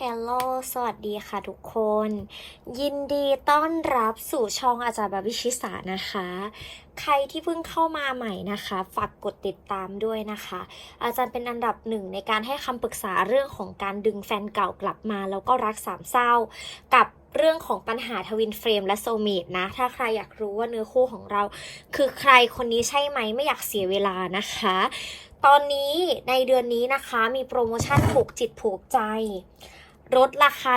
ฮลโลสวัสดีค่ะทุกคน ยินดีต้อนรับสู่ช่องอาจารย์บาบิชิสานะคะ ใครที่เพิ่งเข้ามาใหม่นะคะ ฝากกดติดตามด้วยนะคะ อาจารย์เป็นอันดับหนึ่งในการให้คำปรึกษาเรื่องของการดึงแฟนเก่ากลับมา แล้วก็รักสามเศร้า กับเรื่องของปัญหาทวินเฟรมและโซเมดนะ ถ้าใครอยากรู้ว่าเนื้อคู่ของเรา คือใครคนนี้ใช่ไหมไม่อยากเสียเวลานะคะ ตอนนี้ในเดือนนี้นะคะมีโปรโมชั่นผูกจิตผูกใจ ลดราคา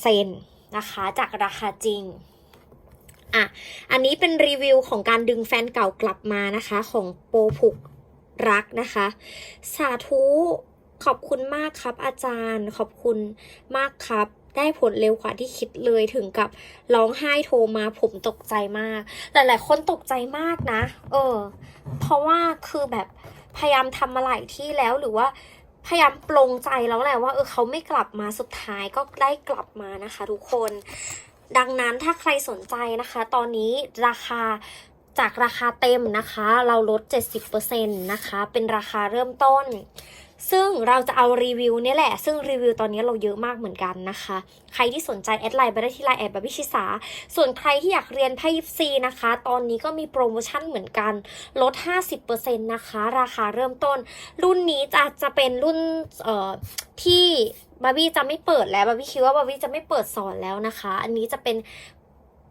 70%นะคะจากราคาจริงอะอันนี้เป็นรีวิวของการดึงแฟนเก่ากลับมานะคะของโปผูกรักนะคะ สาธุขอบคุณมากครับอาจารย์ ขอบคุณมากครับ ได้ผลเร็วกว่าที่คิดเลยถึงกับร้องไห้โทรมาผมตกใจมาก หลายๆคนตกใจมากนะ เออ เพราะว่าคือแบบพยายามทำมาหลายที่แล้วหรือว่า พยายามปลงใจแล้วแหละว่าเออเขาไม่กลับมาสุดท้ายก็ได้กลับมานะคะ ทุกคน ดังนั้นถ้าใครสนใจนะคะ ตอนนี้ราคาจากราคาเต็มนะคะ เราลด 70%นะคะ เป็นราคาเริ่มต้น ซึ่งเราจะเอารีวิวเนี่ยแหละ ซึ่งรีวิวตอนนี้เราเยอะมากเหมือนกันนะคะ ใครที่สนใจแอดไลน์ไปได้ที่ไลน์แอดแบบวิชิสา ส่วนใครที่อยากเรียนไพ่ยิปซีนะคะ ตอนนี้ก็มีโปรโมชั่นเหมือนกัน ลด 50%นะคะ ราคาเริ่มต้น รุ่นนี้จะจะเป็นรุ่นเอ่อที่บาร์บี้จะไม่เปิดแล้วบาร์บี้คิดว่าบาร์บี้จะไม่เปิดสอนแล้วนะคะ อันนี้จะเป็น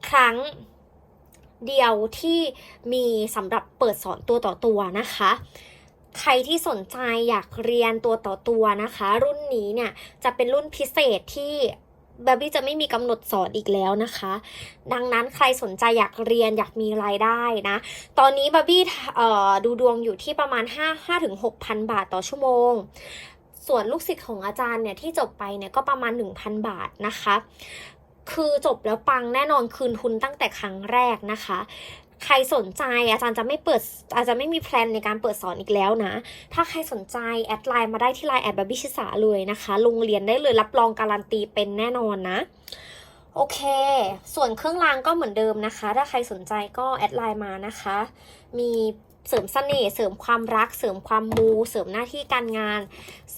ครั้งเดียวที่มีสำหรับเปิดสอนตัวต่อตัวนะคะ ใครที่สนใจอยากเรียนตัวต่อตัวนะคะ รุ่นนี้เนี่ยจะเป็นรุ่นพิเศษที่บาร์บี้จะไม่มีกำหนดสอนอีกแล้วนะคะ ดังนั้นใครสนใจอยากเรียนอยากมีรายได้นะ ตอนนี้บาร์บี้ดูดวงอยู่ที่ประมาณ 5 5ถึง6,000 บาทต่อชั่วโมง ส่วนลูกศิษย์ของอาจารย์เนี่ยที่จบไปเนี่ยก็ประมาณ 1,000 บาทนะคะ คือจบแล้วปังแน่นอนคืนทุนตั้งแต่ครั้งแรกนะคะ ใครสนใจอาจารย์จะไม่เปิดอาจจะไม่มีแพลนในการเปิดสอนอีกแล้วนะ ถ้าใครสนใจแอดไลน์มาได้ที่ไลน์แอดบาร์บี้ชิสาเลยนะคะลงเรียนได้เลยรับรองการันตีเป็นแน่นอนนะโอเค ส่วนเครื่องรางก็เหมือนเดิมนะคะ ถ้าใครสนใจก็แอดไลน์มานะคะ มีเสริมเสน่ห์ เสริมความรัก เสริมความมู เสริมหน้าที่การงาน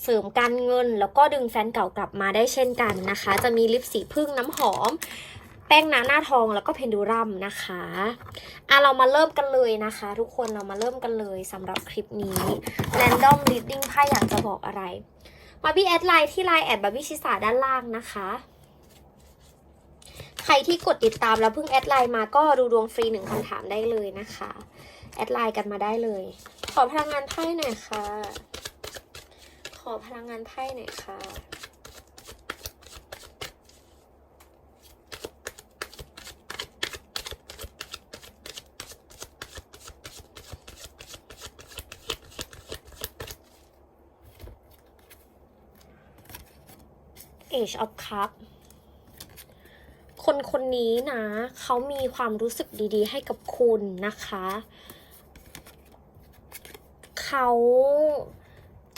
เสริมการเงิน แล้วก็ดึงแฟนเก่ากลับมาได้เช่นกันนะคะ จะมีลิปสีพึ่งน้ำหอม แป้งหนาหน้าทองแล้วก็เพนดูรัมนะคะอะเรามาเริ่มกันเลยนะคะ ทุกคนเรามาเริ่มกันเลยสำหรับคลิปนี้ Random Reading ไพ่อยากจะบอกอะไรบาร์บี้แอดไลน์ที่ไลน์แอดบาร์บี้ชิสาด้านล่างนะคะ ใครที่กดติดตามแล้วเพิ่งแอดไลน์มาก็ดูดวงฟรีหนึ่งคำถามได้เลยนะคะ แอดไลน์กันมาได้เลย ขอพลังงานไพ่หน่อยค่ะ ขอพลังงานไพ่หน่อยค่ะ Age of Cup คนคนนี้นะ เขามีความรู้สึกดีๆ ให้กับคุณนะคะ เขา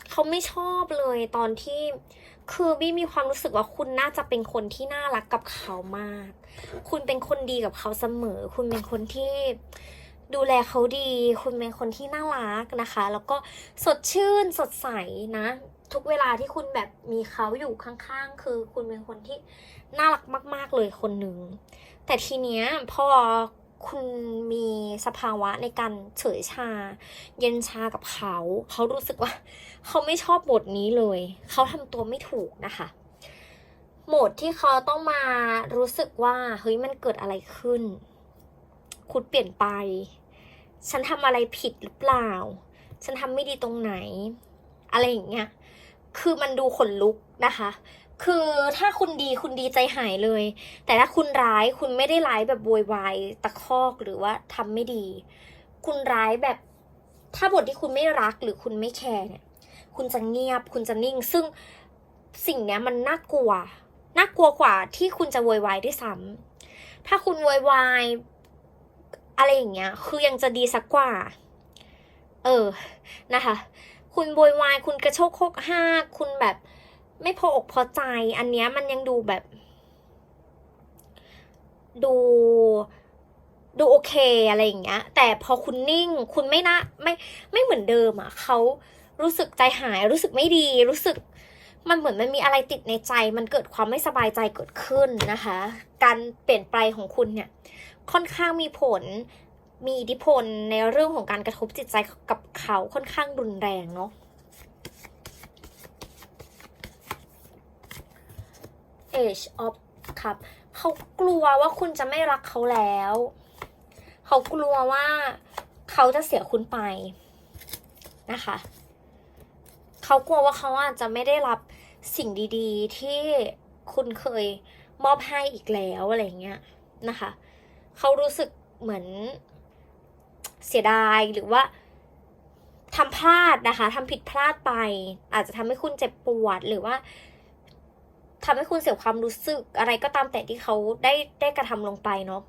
เขาไม่ชอบเลยตอนที่คือบี้มีความรู้สึกว่าคุณน่าจะเป็นคนที่น่ารักกับเขามาก คุณเป็นคนดีกับเขาเสมอ คุณเป็นคนที่ดูแลเขาดี คุณเป็นคนที่น่ารักนะคะ แล้วก็สดชื่นสดใสนะ ทุกเวลาที่คุณแบบมีเขาอยู่ข้างๆ คือคุณเป็นคนที่น่ารักมาก ๆ เลยคนหนึ่ง แต่ทีเนี้ยพอคุณมีสภาวะในการเฉยชา เย็นชากับเขา เขารู้สึกว่า เขาไม่ชอบบทนี้เลย เขาทำตัวไม่ถูกนะคะโหมดที่เขาต้องมารู้สึกว่าเฮ้ยมันเกิดอะไรขึ้น คุณเปลี่ยนไป ฉันทำอะไรผิดหรือเปล่า ฉันทำไม่ดีตรงไหน อะไรอย่างเงี้ย คือมันดูขนลุกนะคะ คือถ้าคุณดีคุณดีใจหายเลย แต่ถ้าคุณร้ายคุณไม่ได้ร้ายแบบโวยวายตะคอกหรือว่าทำไม่ดี คุณร้ายแบบถ้าบทที่คุณไม่รักหรือคุณไม่แคร์เนี่ย คุณจะเงียบคุณจะนิ่ง ซึ่งสิ่งเนี้ยมันน่ากลัว น่ากลัวกว่าที่คุณจะโวยวายด้วยซ้ำถ้าคุณโวยวายอะไรอย่างเงี้ย คือยังจะดีสักกว่า เออ นะคะ คุณโวยวายคุณกระโชกโคกห้าคุณแบบ ไม่พออกพอใจ อันเนี้ยมันยังดูแบบ ดูดูโอเคอะไรอย่างเงี้ย แต่พอคุณนิ่ง คุณไม่น่าไม่ไม่เหมือนเดิมอะเขารู้สึกใจหายรู้สึกไม่ดี รู้สึกมันเหมือนมันมีอะไรติดในใจ มันเกิดความไม่สบายใจเกิดขึ้นนะคะ การเปลี่ยนไปของคุณเนี่ย ค่อนข้างมีผล มีอิทธิพลในเรื่องของการกระทบจิตใจกับเขาค่อนข้างรุนแรงเนาะ Age of ครับเขากลัวว่าคุณจะไม่รักเขาแล้ว เขากลัวว่าเขาจะเสียคุณไปนะคะ เขากลัวว่าเขาอาจจะไม่ได้รับสิ่งดีๆ ที่คุณเคยมอบให้อีกแล้วอะไรเงี้ยนะคะ เขารู้สึกเหมือน เสียดายหรือว่าทำพลาดนะคะทำผิดพลาดไป อาจจะทำให้คุณเจ็บปวดหรือว่าทำให้คุณเสียความรู้สึกอะไรก็ตามแต่ที่เขาได้ได้กระทำลงไปเนาะ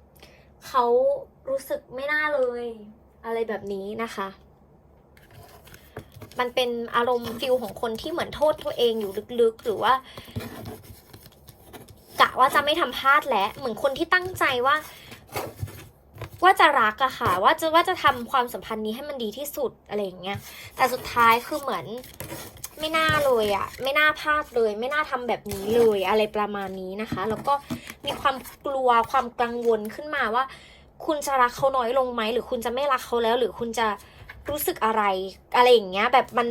เขารู้สึกไม่น่าเลย อะไรแบบนี้นะคะ มันเป็นอารมณ์ฟิลของคนที่เหมือนโทษตัวเองอยู่ลึกๆ หรือว่ากะว่าจะไม่ทำพลาดแล้วเหมือนคนที่ตั้งใจว่า ว่าจะรักอะค่ะ ว่าจะว่าจะทำความสัมพันธ์นี้ให้มันดีที่สุดอะไรอย่างเงี้ยแต่สุดท้ายคือเหมือนไม่น่าเลยอะไม่น่าพลาดเลย ไม่น่าทำแบบนี้เลยอะไรประมาณนี้นะคะ แล้วก็มีความกลัวความกังวลขึ้นมาว่า คุณจะรักเขาน้อยลงไหมหรือคุณจะไม่รักเขาแล้ว หรือคุณจะรู้สึกอะไรอะไรอย่างเงี้ยแบบมัน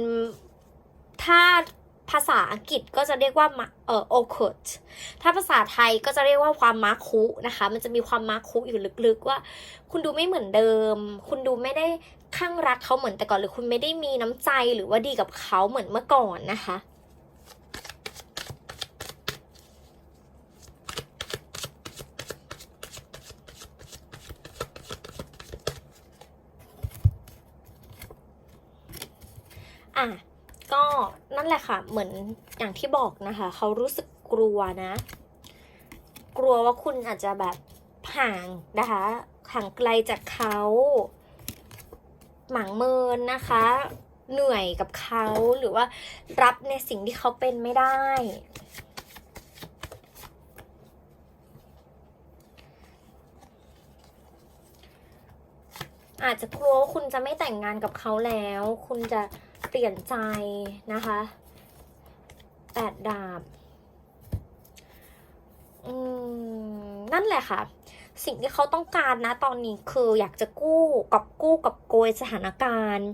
ถ้า ภาษาอังกฤษก็จะเรียกว่าเอ่อ awkward ถ้าภาษาไทยก็จะเรียกว่าความมาคุนะคะ มันจะมีความมาคุอยู่ลึกๆว่า คุณดูไม่เหมือนเดิม คุณดูไม่ได้ข้างรักเขาเหมือนแต่ก่อน หรือคุณไม่ได้มีน้ำใจหรือว่าดีกับเขาเหมือนเมื่อก่อนนะคะอะ ก็นั่นแหละค่ะ เหมือนอย่างที่บอกนะคะ เขารู้สึกกลัวนะ กลัวว่าคุณอาจจะแบบห่างนะคะห่างไกลจากเขา หมางเมินนะคะ เหนื่อยกับเขาหรือว่ารับในสิ่งที่เขาเป็นไม่ได้ อาจจะกลัวว่าคุณจะไม่แต่งงานกับเขาแล้ว คุณจะ เปลี่ยนใจนะคะแปดดาบอืมนั่นแหละค่ะ สิ่งที่เขาต้องการนะตอนนี้คืออยากจะกู้กับกู้กับโกยสถานการณ์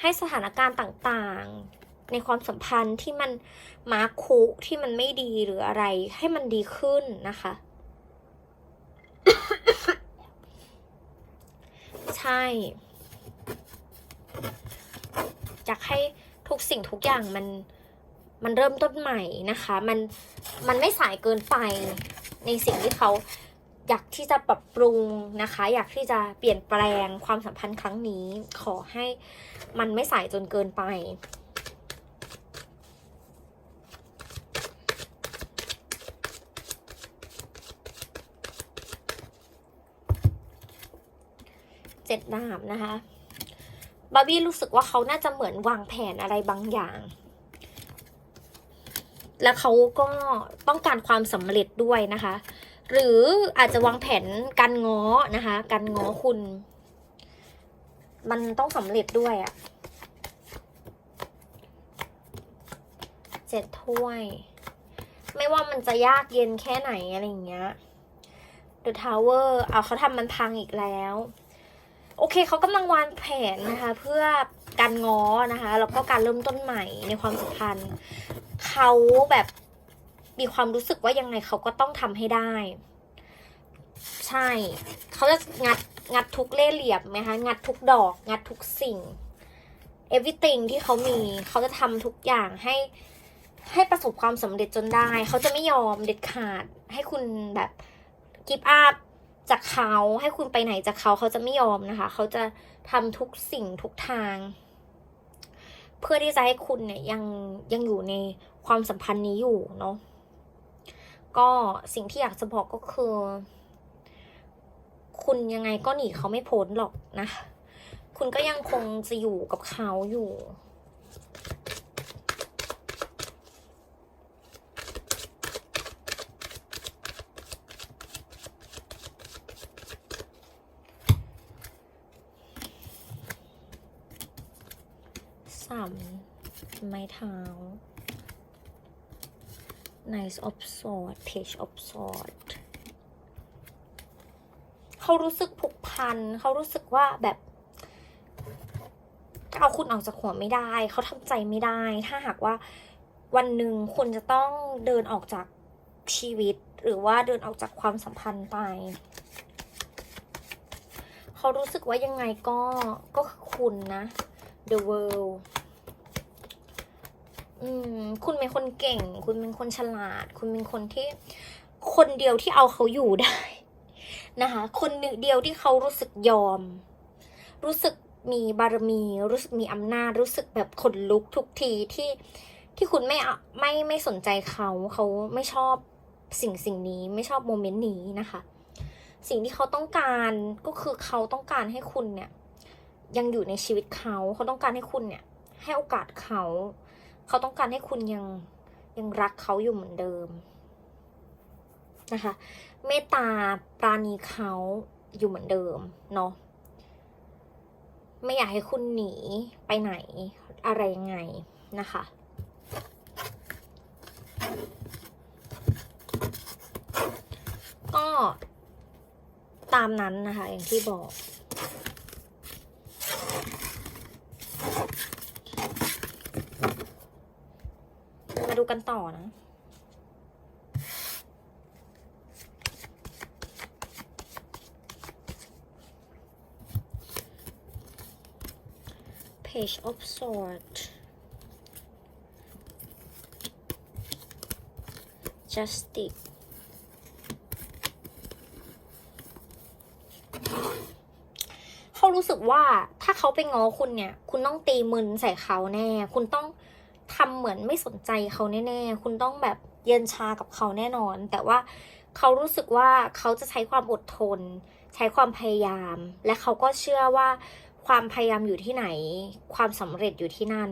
ให้สถานการณ์ต่างๆ ในความสัมพันธ์ที่มันมาคุที่มันไม่ดีหรืออะไรให้มันดีขึ้นนะคะ ใช่ อยากให้ทุกสิ่งทุกอย่างมันมันเริ่มต้นใหม่นะคะ มันมันไม่สายเกินไปในสิ่งที่เขาอยากที่จะปรับปรุงนะคะ อยากที่จะเปลี่ยนแปลงความสัมพันธ์ครั้งนี้ ขอให้มันไม่สายจนเกินไป เจ็ดดาบนะคะ บาร์บี้รู้สึกว่าเขาน่าจะเหมือนวางแผนอะไรบางอย่าง แล้วเขาก็ต้องการความสำเร็จด้วยนะคะ หรืออาจจะวางแผนการง้อนะคะ การง้อคุณ มันต้องสำเร็จด้วยอะเจ็ดถ้วย ไม่ว่ามันจะยากเย็นแค่ไหนอะไรอย่างเงี้ย The Tower เอาเขาทำมันพังอีกแล้ว โอเคเขากำลังวางแผนนะคะ เพื่อการง้อนะคะแล้วก็การเริ่มต้นใหม่ในความสัมพันธ์เขาแบบมีความรู้สึกว่ายังไงเขาก็ต้องทำให้ได้ ใช่เขาจะงัดงัดทุกเล่ห์เหลี่ยมไหมคะงัดทุกดอก งัดทุกสิ่ง everything ที่เขามีเขาจะทำทุกอย่างให้ให้ประสบความสำเร็จจนได้ เขาจะไม่ยอมเด็ดขาดให้คุณแบบกิฟต์อัพ จากเขาให้คุณไปไหนจากเขาเขาจะไม่ยอมนะคะ เขาจะทำทุกสิ่งทุกทาง เพื่อที่จะให้คุณเนี่ยยังยังอยู่ในความสัมพันธ์นี้อยู่เนาะก็สิ่งที่อยากจะบอกก็คือ คุณยังไงก็หนีเขาไม่พ้นหรอกนะ คุณก็ยังคงจะอยู่กับเขาอยู่ สามไม้ เท้า Nice of Sword Page of Sword เขารู้สึกผูกพัน เขารู้สึกว่าแบบเอาคุณออกจากหัวไม่ได้ เขาทำใจไม่ได้ ถ้าหากว่าวันหนึ่งคุณจะต้องเดินออกจากชีวิต หรือว่าเดินออกจากความสัมพันธ์ไป เขารู้สึกว่ายังไงก็ก็คือคุณนะ the world อืมคุณเป็นคนเก่ง คุณเป็นคนฉลาด คุณเป็นคนที่คนเดียวที่เอาเขาอยู่ได้นะคะ คนหนึ่งเดียวที่เขารู้สึกยอม รู้สึกมีบารมี รู้สึกมีอำนาจ รู้สึกแบบขนลุกทุกทีที่ที่คุณไม่เอาไม่ไม่สนใจเขาเขาไม่ชอบสิ่งสิ่งนี้ไม่ชอบโมเมนต์นี้นะคะ สิ่งที่เขาต้องการก็คือเขาต้องการให้คุณเนี่ย ยังอยู่ในชีวิตเขาเขาต้องการให้คุณเนี่ย ให้โอกาสเขา เขาต้องการให้คุณยังยังรักเขาอยู่เหมือนเดิมนะคะ เมตตาปราณีเขาอยู่เหมือนเดิมเนาะไม่อยากให้คุณหนีไปไหนอะไรยังไงนะคะก็ตามนั้นนะคะ อย่างที่บอก มาดู กันต่อนะ Page of Swords Justice เขารู้สึกว่าถ้าเขาไปง้อคุณเนี่ย คุณต้องตีมึนใส่เขาแน่ คุณต้อง ทำเหมือนไม่สนใจเขาแน่ๆ คุณต้องแบบเย็นชากับเขาแน่นอน แต่ว่าเขารู้สึกว่าเขาจะใช้ความอดทน ใช้ความพยายาม และเขาก็เชื่อว่าความพยายามอยู่ที่ไหน ความสำเร็จอยู่ที่นั่น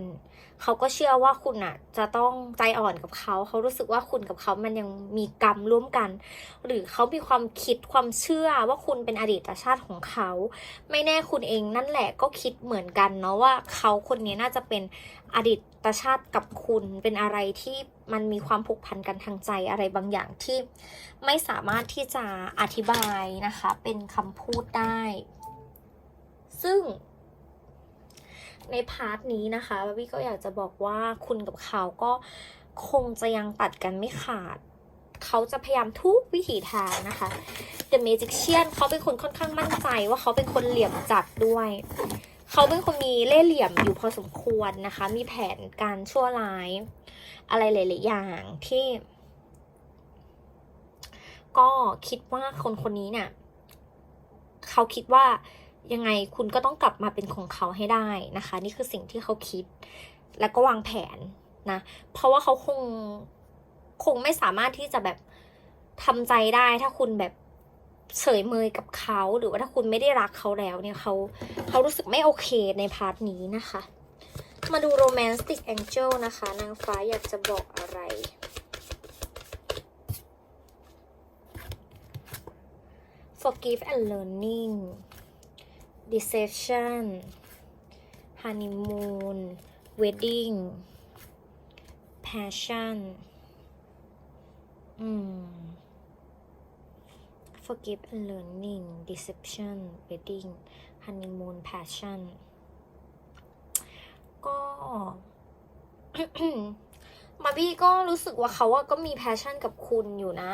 เขาก็เชื่อว่าคุณอะจะต้องใจอ่อนกับเขา เขารู้สึกว่าคุณกับเขามันยังมีกรรมร่วมกัน หรือเขามีความคิดความเชื่อว่าคุณเป็นอดีตชาติของเขา ไม่แน่คุณเองนั่นแหละก็คิดเหมือนกันเนาะว่าเขาคนนี้น่าจะเป็นอดีต ชาติกับคุณเป็นอะไรที่มันมีความผูกพันกันทางใจอะไรบางอย่างที่ไม่สามารถที่จะอธิบายนะคะ เป็นคำพูดได้ ซึ่ง ในพาร์ทนี้นะคะบาบี้ก็อยากจะบอกว่าคุณกับเขาก็คงจะยังตัดกันไม่ขาด เขาจะพยายามทุกวิถีทางนะคะ The Magician เขาเป็นคนค่อนข้างมั่นใจว่าเขาเป็นคนเหลี่ยมจัดด้วย เขาเป็นคนมีเล่ห์เหลี่ยมอยู่พอสมควรนะคะ มีแผนการชั่วร้าย อะไรหลาย ๆ อย่างที่ ก็คิดว่าคนคนนี้เนี่ยเขาคิดว่ายังไงคุณก็ต้องกลับมาเป็นของเขาให้ได้นะคะ นี่คือสิ่งที่เขาคิด แล้วก็วางแผนนะ เพราะว่าเขาคงคงไม่สามารถที่จะแบบทำใจได้ถ้าคุณแบบ เฉยเมยกับเขาหรือว่าถ้าคุณไม่ได้รักเขาแล้วเนี่ยเขาเขารู้สึกไม่โอเคในพาร์ทนี้นะคะ มาดู romantic angel นะคะ นางฟ้าอยากจะบอกอะไร forgive and learning deception honeymoon wedding passion อืม forgive and learning deception wedding honeymoon passion ก็มาบี้ก็รู้สึกว่าเขาอะก็มี passion กับคุณอยู่นะ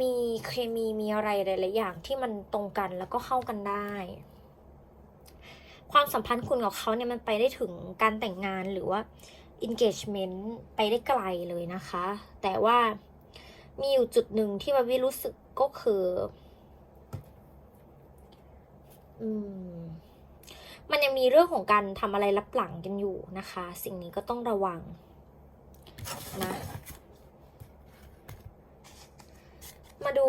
มีเคมีมีอะไรหลายๆอย่างที่มันตรงกันแล้วก็เข้ากันได้ ความสัมพันธ์คุณกับเขาเนี่ยมันไปได้ถึงการแต่งงานหรือว่า engagement ไปได้ไกลเลยนะคะ แต่ว่ามีอยู่จุดหนึ่งที่บาบี้รู้สึก ก็คือ อืม มันยังมีเรื่องของการทำอะไรลับหลังกันอยู่นะคะ สิ่งนี้ก็ต้องระวังนะมาดู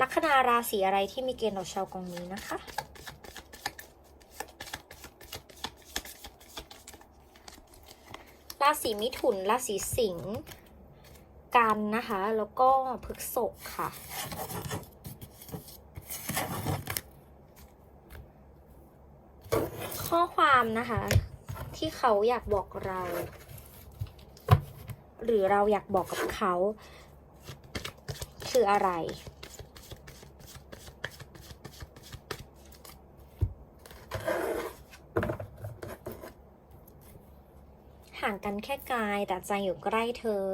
ลัคนาราศีอะไรที่มีเกณฑ์ต่อชาวกองนี้นะคะ ราศีมิถุน ราศีสิงห์ กันนะคะ แล้วก็พฤกษภค่ะ ข้อความนะคะ ที่เขาอยากบอกเรา หรือเราอยากบอกกับเขา คืออะไรห่างกันแค่กายแต่ใจอยู่ใกล้เธอ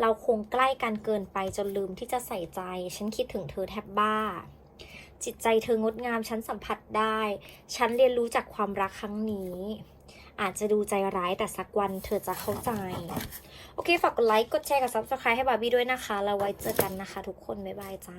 เราคงใกล้กันเกินไปจนลืมที่จะใส่ใจ ฉันคิดถึงเธอแทบบ้า จิตใจเธองดงาม ฉันสัมผัสได้ ฉันเรียนรู้จากความรักครั้งนี้ อาจจะดูใจร้ายแต่สักวันเธอจะเข้าใจ โอเค ฝากกดไลค์ กดแชร์ กับ subscribe ให้บาร์บี้ด้วยนะคะ แล้วไว้เจอกันนะคะ ทุกคน บ๊ายบายจ้า